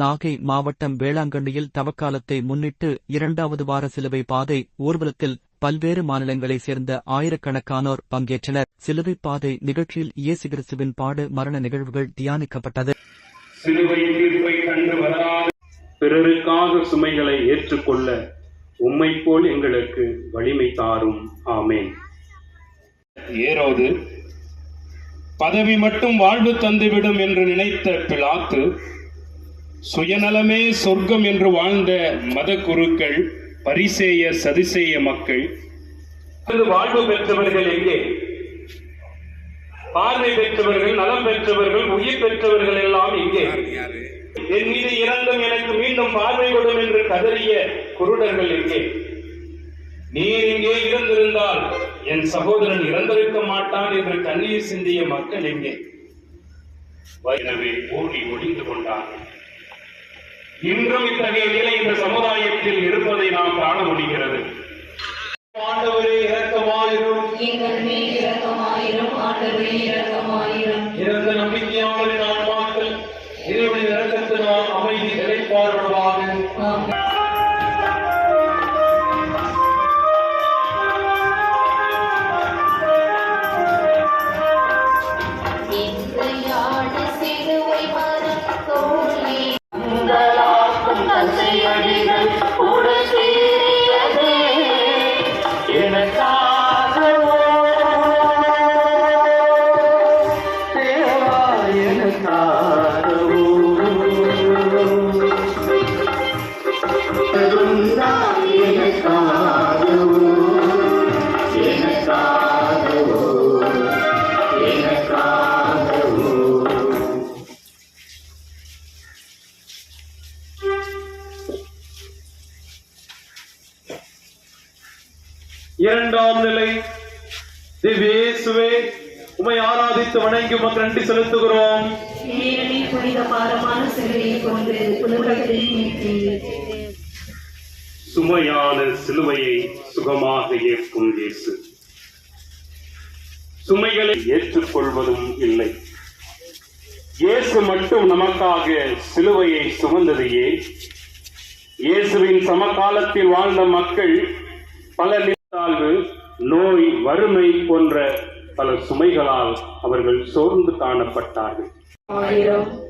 நாகை மாவட்டம் வேளாங்கண்ணியில் தவக்காலத்தை முன்னிட்டு இரண்டாவது வார சிலுவை பாதை ஊர்வலத்தில் பல்வேறு மாநிலங்களைச் சேர்ந்த ஆயிரக்கணக்கானோர் பங்கேற்றனர். சிலுவை பாதை நிகழ்ச்சியில் இயேசு கிறிஸ்துவின் பாடு மரண நிகழ்வுகள் தியானிக்கப்பட்டது. சிலுவை தீர்ப்பை கண்டு வராத பிறருக்காக சுமைகளை ஏற்றுக்கொள்ள உம்மை போல் எங்களுக்கு வலிமை தாரும். ஆமேன். ஏரோது பதவி மட்டும் வாழ்வு தந்துவிடும் என்று நினைத்த பிலாத்து சுயநலமே சொர்க்கம் என்று வாழ்ந்த மத குருக்கள் பரிசேய சதிசேய மக்கள். வாழ்வு பெற்றவர்கள் எங்கே? பார்வை பெற்றவர்கள் நலம் பெற்றவர்கள் உயிர் பெற்றவர்கள் எல்லாம் எங்கே? என் மீது இறந்தும் எனக்கு மீண்டும் பார்வை கொடும் என்று கதறிய குருடர்கள் எங்கே? நீர் இங்கே இருந்திருந்தால் என் சகோதரன் இறந்திருக்க மாட்டான் என்று கண்ணீர் சிந்திய மக்கள் எங்கே? எனவே ஓடி ஒளிந்து கொண்டான் இன்றும் இத்தகைய நிலை இந்த சமுதாயத்தில் இருப்பதை நாம் காண முடிகிறது. ஆண்டவரே இரக்கமாயிரும். எங்கள் மேல் இரக்கமாயிரும். ஆண்டவரே இரக்கமாயிரும். இறந்த நம்பிக்கையாளரின் ஆன்மாக்கள் இறைவனின் எனக்காகவோ இரண்டாம் நிலை திவ்யேசுவே உமை ஆராதித்து வணங்கி உமக்கு நன்றி செலுத்துகிறோம். சுமையான சிலுவையை சுகமாக ஏற்கும் இயேசு. சுமைகளை ஏற்றுக்கொள்வதும் இல்லை. இயேசு மட்டும் நமக்காக சிலுவையை சுமந்தது ஏன் இயேசுவின் சமகாலத்தில் வாழ்ந்த மக்கள் பல தாழ்வு நோய் வறுமை போன்ற பல சுமைகளால் அவர்கள் சோர்ந்து காணப்பட்டார்கள்.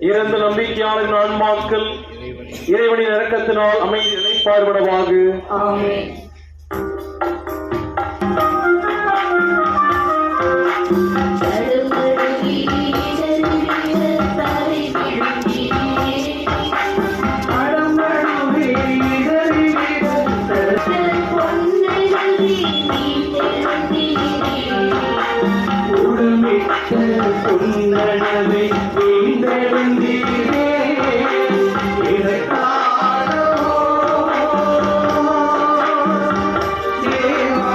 இறந்த நம்பிக்கையாளரின் ஆன்மாக்கள் இறைவனின் இரக்கத்தினால் அமைதி நிலைப்பார்வடவாக ஆமென். பொன்னழவை வீண்டெழுந்தீரே எனக்காகவோ தேவா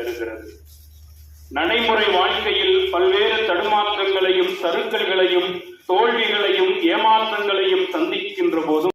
தருகிறது. நடைமுறை வாழ்க்கையில் பல்வேறு தடுமாற்றங்களையும் சறுக்கல்களையும் தோல்விகளையும் ஏமாற்றங்களையும் சந்திக்கின்ற போதும்